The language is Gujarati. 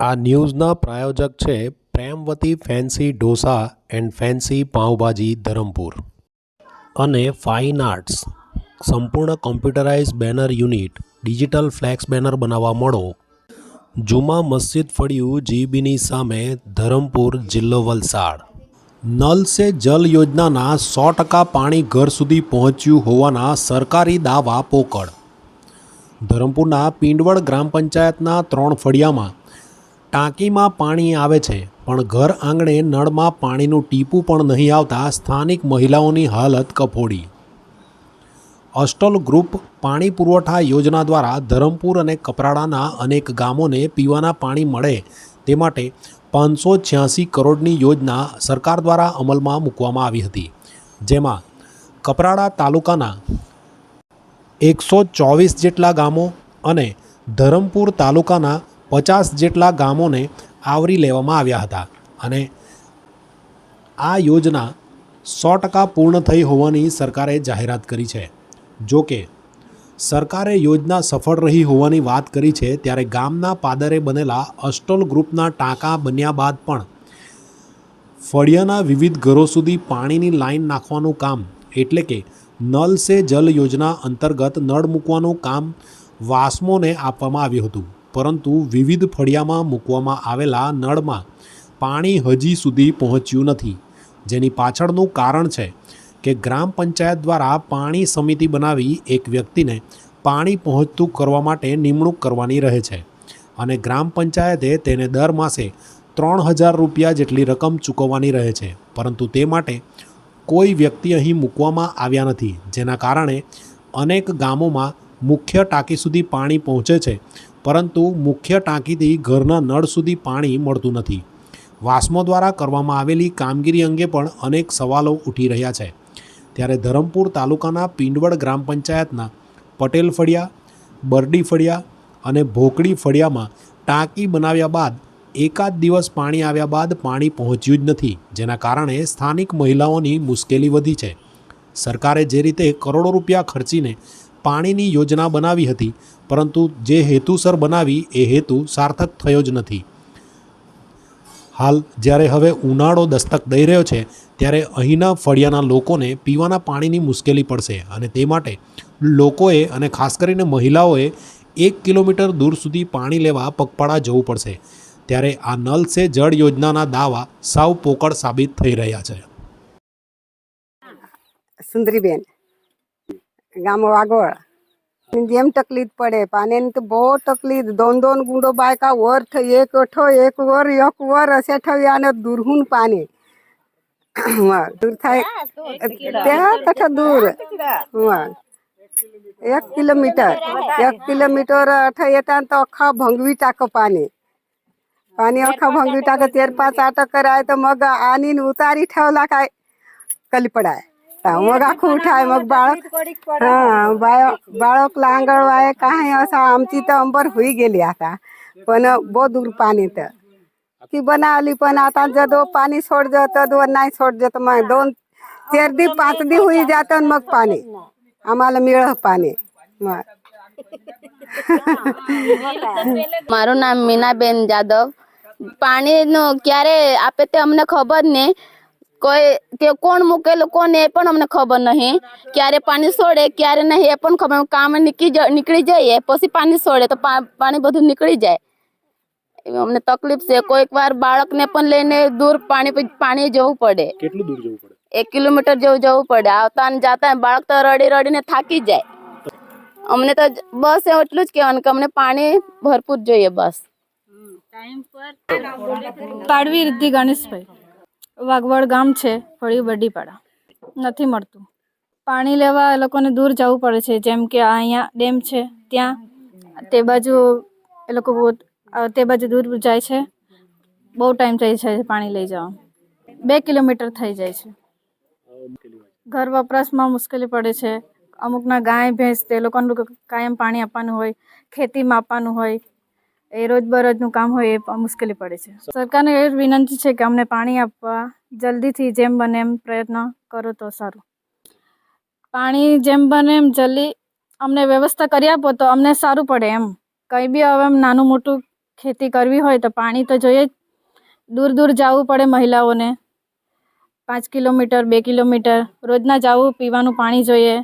આ ન્યૂઝના પ્રાયોજક છે Premvati fancy dosa and fancy pav bhaji Dharampur. અને ફાઇન આર્ટ્સ. સંપૂર્ણ computerise banner unit, digital flex banner બનાવવા મળો. જુમા મસ્જિદ ફળિયું જીબીની સામે ધરમપુર જિલ્લો વલસાડ. નલ સે જલ યોજનાના સો ટકા પાણી ઘર સુધી પહોંચ્યું હોવાના સરકારી દાવા પોકળ. ધરમપુરના પિંડવડ ગ્રામ પંચાયતના ત્રણ ફળિયામાં ટાંકીમાં પાણી આવે છે, પણ ઘર આંગણે નળમાં પાણીનું ટીપું પણ નહીં આવતા સ્થાનિક મહિલાઓની હાલત કફોડી. અસ્ટલ ગ્રુપ પાણી પુરવઠા યોજના દ્વારા ધરમપુર અને કપરાડાના અનેક ગામોને પીવાના પાણી મળે તે માટે પાંચસો છ્યાસી કરોડની યોજના સરકાર દ્વારા અમલમાં મૂકવામાં આવી હતી. જેમાં કપરાડા તાલુકાના એકસો ચોવીસ જેટલા ગામો અને ધરમપુર તાલુકાના પચાસ જેટલા ગામોને આવરી લેવામાં આવ્યા હતા અને આ યોજના સો ટકા પૂર્ણ થઈ હોવાની સરકારે જાહેરાત કરી છે. જો કે, સરકારે યોજના સફળ રહી હોવાની વાત કરી છે ત્યારે ગામના પાદરે બનેલા અસ્ટોલ ગ્રુપના ટાંકા બન્યા બાદ પણ ફળિયાના વિવિધ ઘરો સુધી પાણીની લાઈન નાખવાનું કામ એટલે કે નલ સે જલ યોજના અંતર્ગત નળ મૂકવાનું કામ વાસ્મોને આપવામાં આવ્યું હતું. પરંતુ વિવિધ ફળિયામાં મૂકવામાં આવેલા નળમાં પાણી હજી સુધી પહોંચ્યું નથી. જેની પાછળનું કારણ છે કે ગ્રામ પંચાયત દ્વારા પાણી સમિતિ બનાવી એક વ્યક્તિને પાણી પહોંચતું કરવા માટે નિમણૂક કરવાની રહે છે અને ગ્રામ પંચાયતે તેને દર માસે ત્રણ હજાર રૂપિયા જેટલી રકમ ચૂકવવાની રહે છે. પરંતુ તે માટે કોઈ વ્યક્તિ અહીં મૂકવામાં આવ્યા નથી, જેના કારણે અનેક ગામોમાં મુખ્ય ટાંકી સુધી પાણી પહોંચે છે પરંતુ મુખ્ય ટાંકીથી ઘરના નળ સુધી પાણી મળતું નથી. વાસ્મો દ્વારા કરવામાં આવેલી કામગીરી અંગે પણ અનેક સવાલો ઉઠી રહ્યા છે. ત્યારે ધરમપુર તાલુકાના પિંડવડ ગ્રામ પંચાયતના પટેલ ફળિયા, બરડી ફળિયા અને ભોકડી ફળિયામાં ટાંકી બનાવ્યા બાદ એકાદ દિવસ પાણી આવ્યા બાદ પાણી પહોંચ્યું જ નથી, જેના કારણે સ્થાનિક મહિલાઓની મુશ્કેલી વધી છે. સરકારે જે રીતે કરોડો રૂપિયા ખર્ચીને પાણીની યોજના બનાવી હતી, પરંતુ જે હેતુસર બનાવી એ હેતુ સાર્થક થયો જ નથી. હાલ જ્યારે હવે ઉનાળો દસ્તક દઈ રહ્યો છે, ત્યારે અહીંના ફળિયાના લોકોને પીવાના પાણીની મુશ્કેલી પડશે અને તે માટે લોકોએ અને ખાસ કરીને મહિલાઓએ એક કિલોમીટર દૂર સુધી પાણી લેવા પગપાળા જવું પડશે. ત્યારે આ નલ સે જળ યોજનાના દાવા સાવ પોકળ સાબિત થઈ રહ્યા છે. સુંદરીબેન ગામ વાગોળ જેમ તકલીફ પડે પાણીની તો બહુ તકલીફ दोन दोन गुंडो बायका वर थ एक ठो एक वर एक वर असे ठेवी आणि दुरहून पाणी मग दूर थाय त्या तठं दूर मग एक किलोमीटर एक किलोमीटर अठ येतात तर अख्खा भंगवी टाक पाणी पाणी अख्खा भंगवी टाक तेर पाच आट कराय तर मग आणि उतारी ठेवला काय कलिपडाय मग आखू उठाय मग बाळक हा बाळ बाळक लांगळवाय काय असं आमची तर अंबर होई गेली आता पण बो दूर पाणी तर ती बनावली पण आता जदो पाणी सोड तदवर नाही सोड तर मग दोन चार दी पाच दी होई जात मग पाणी आम्हाला मिळ पाणी मग મારું નામ મીનાબેન જાદવ પાણીનું ક્યારે આપે તે અમને ખબર નહીં કોઈ કે કોણ મૂકેલું કોણ એ પણ અમને ખબર નહીં. ક્યારે પાણી છોડે ક્યારે નહીં એ પણ ખબર. કામ નીકળી જ- નીકળી જઈએ પછી પાણી છોડે તો પાણી બધું નીકળી જાય. અમને તકલીફ છે. કોઈક વાર બાળકને પણ લઈને દૂર પાણી પાણી જવું પડે. કેટલું દૂર જવું પડે? એક કિલોમીટર જેવું જવું પડે. આવતા ને જાતા બાળક તો રડી રડીને થાકી જાય. અમને તો બસ એટલું જ કહેવાનું કે અમને પાણી ભરપૂર જોઈએ બસ. પાડવી રીતિ ગણેશભાઈ. વાગવડ ગામ છે ફળી બડીપાડા નથી મળતું. પાણી લેવા એ લોકોને દૂર જવું પડે છે, જેમ કે અહીંયા ડેમ છે, ત્યાં તે બાજુ એ લોકો બહુ તે બાજુ દૂર જાય છે. બહુ ટાઈમ થઈ જાય છે પાણી લઈ જવા. બે કિલોમીટર થઈ જાય છે. ઘર વપરાશમાં મુશ્કેલી પડે છે. અમુકના ગાય, ભેંસ, તે લોકોનું કાયમ પાણી આપવાનું હોય, ખેતીમાં આપવાનું હોય એ રોજબરોજનું કામ હોય એ મુશ્કેલી પડે છે. સરકારને એ વિનંતી છે કે અમને પાણી આપવા જલ્દીથી જેમ બને એમ પ્રયત્ન કરો તો સારું. પાણી જેમ બને એમ જલ્દી અમને વ્યવસ્થા કરી આપો તો અમને સારું પડે એમ. કંઈ બી હવે નાનું મોટું ખેતી કરવી હોય તો પાણી તો જોઈએ જ. દૂર દૂર જવું પડે મહિલાઓને. પાંચ કિલોમીટર, બે કિલોમીટર રોજના જવું, પીવાનું પાણી જોઈએ.